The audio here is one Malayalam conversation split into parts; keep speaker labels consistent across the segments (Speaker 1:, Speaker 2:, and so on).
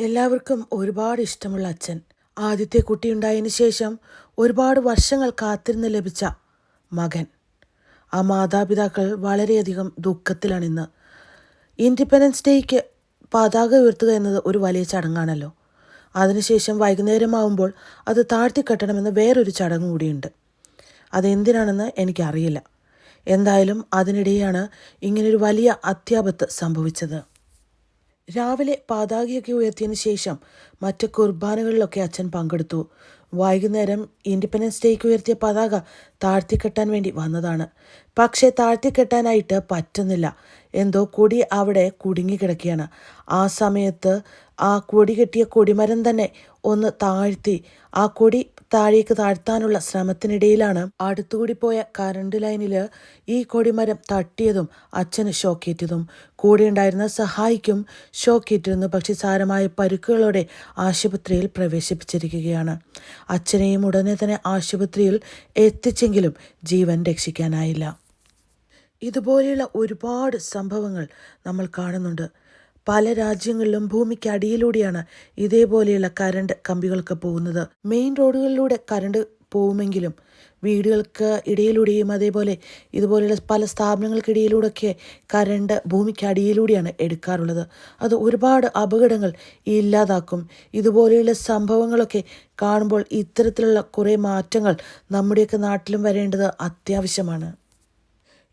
Speaker 1: എല്ലാവർക്കും ഒരുപാട് ഇഷ്ടമുള്ള അച്ഛൻ. ആദ്യത്തെ കുട്ടിയുണ്ടായതിന് ശേഷം ഒരുപാട് വർഷങ്ങൾ കാത്തിരുന്ന് ലഭിച്ച മകൻ. ആ മാതാപിതാക്കൾ വളരെയധികം ദുഃഖത്തിലാണ് ഇന്ന്. ഇൻഡിപെൻഡൻസ് ഡേക്ക് പതാക ഉയർത്തുക എന്നത് ഒരു വലിയ ചടങ്ങാണല്ലോ. അതിനുശേഷം വൈകുന്നേരമാവുമ്പോൾ അത് താഴ്ത്തിക്കെട്ടണമെന്ന് വേറൊരു ചടങ്ങ് കൂടിയുണ്ട്. അതെന്തിനാണെന്ന് എനിക്കറിയില്ല. എന്തായാലും അതിനിടെയാണ് ഇങ്ങനൊരു വലിയ അത്യാപത്ത് സംഭവിച്ചത്. രാവിലെ പതാകയൊക്കെ ഉയർത്തിയതിന് ശേഷം മറ്റ് കുർബാനകളിലൊക്കെ അച്ഛൻ പങ്കെടുത്തു. വൈകുന്നേരം ഇൻഡിപെൻഡൻസ് ഡേക്ക് ഉയർത്തിയ പതാക താഴ്ത്തിക്കെട്ടാൻ വേണ്ടി വന്നതാണ്. പക്ഷേ താഴ്ത്തിക്കെട്ടാനായിട്ട് പറ്റുന്നില്ല. എന്തോ കൊടി അവിടെ കുടുങ്ങിക്കിടക്കുകയാണ്. ആ സമയത്ത് ആ കൊടി കെട്ടിയ കൊടിമരം തന്നെ ഒന്ന് താഴ്ത്തി. ആ കൊടി താഴേക്ക് താഴ്ത്താനുള്ള ശ്രമത്തിനിടയിലാണ് അടുത്തുകൂടി പോയ കറണ്ട് ലൈനിൽ ഈ കൊടിമരം തട്ടിയതും അച്ഛന് ഷോക്കേറ്റതും. കൂടെ ഉണ്ടായിരുന്ന സഹായിക്കും ഷോക്കേറ്റിരുന്നു. പക്ഷേ സാരമായ പരുക്കുകളോടെ ആശുപത്രിയിൽ പ്രവേശിപ്പിച്ചിരിക്കുകയാണ്. അച്ഛനെയും ഉടനെ തന്നെ ആശുപത്രിയിൽ എത്തിച്ചെങ്കിലും ജീവൻ രക്ഷിക്കാനായില്ല. ഇതുപോലെയുള്ള ഒരുപാട് സംഭവങ്ങൾ നമ്മൾ കാണുന്നുണ്ട്. പല രാജ്യങ്ങളിലും ഭൂമിക്ക് അടിയിലൂടെയാണ് ഇതേപോലെയുള്ള കരണ്ട് കമ്പികൾക്ക് പോകുന്നത്. മെയിൻ റോഡുകളിലൂടെ കരണ്ട് പോകുമെങ്കിലും വീടുകൾക്ക് ഇടയിലൂടെയും അതേപോലെ ഇതുപോലെയുള്ള പല സ്ഥാപനങ്ങൾക്കിടയിലൂടെയൊക്കെ കരണ്ട് ഭൂമിക്ക് അടിയിലൂടെയാണ് എടുക്കാറുള്ളത്. അത് ഒരുപാട് അപകടങ്ങൾ ഇല്ലാതാക്കും. ഇതുപോലെയുള്ള സംഭവങ്ങളൊക്കെ കാണുമ്പോൾ ഇത്തരത്തിലുള്ള കുറേ മാറ്റങ്ങൾ നമ്മുടെയൊക്കെ നാട്ടിലും വരേണ്ടത് അത്യാവശ്യമാണ്.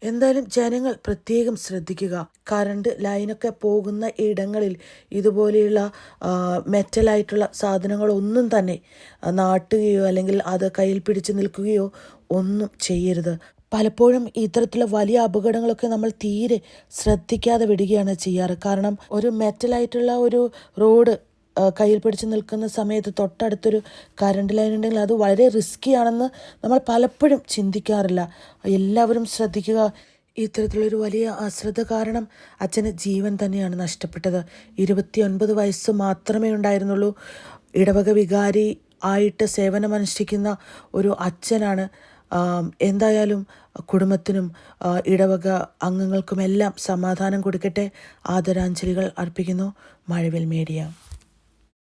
Speaker 1: എന്തായാലും ജനങ്ങൾ പ്രത്യേകം ശ്രദ്ധിക്കുക. കറണ്ട് ലൈനൊക്കെ പോകുന്ന ഇടങ്ങളിൽ ഇതുപോലെയുള്ള മെറ്റലായിട്ടുള്ള സാധനങ്ങളൊന്നും തന്നെ നാട്ടുകയോ അല്ലെങ്കിൽ അത് കയ്യിൽ പിടിച്ച് നിൽക്കുകയോ ഒന്നും ചെയ്യരുത്. പലപ്പോഴും ഇത്തരത്തിലുള്ള വലിയ അപകടങ്ങളൊക്കെ നമ്മൾ തീരെ ശ്രദ്ധിക്കാതെ വിടുകയാണ് ചെയ്യാറ്. കാരണം ഒരു മെറ്റലായിട്ടുള്ള ഒരു റോഡ് കയ്യിൽ പിടിച്ച് നിൽക്കുന്ന സമയത്ത് തൊട്ടടുത്തൊരു കറണ്ട് ലൈൻ ഉണ്ടെങ്കിൽ അത് വളരെ റിസ്ക്കി ആണെന്ന് നമ്മൾ പലപ്പോഴും ചിന്തിക്കാറില്ല. എല്ലാവരും ശ്രദ്ധിക്കുക ഇത്തരത്തിലൊരു വലിയ അശ്രദ്ധ കാരണം അച്ഛന് ജീവൻ തന്നെയാണ് നഷ്ടപ്പെട്ടത്. ഇരുപത്തിയൊൻപത് വയസ്സ് മാത്രമേ ഉണ്ടായിരുന്നുള്ളൂ. ഇടവക വികാരി ആയിട്ട് സേവനമനുഷ്ഠിക്കുന്ന ഒരു അച്ഛനാണ്. എന്തായാലും കുടുംബത്തിനും ഇടവക അംഗങ്ങൾക്കുമെല്ലാം സമാധാനം കൊടുക്കട്ടെ. ആദരാഞ്ജലികൾ അർപ്പിക്കുന്നു. മഴവിൽ മീഡിയ.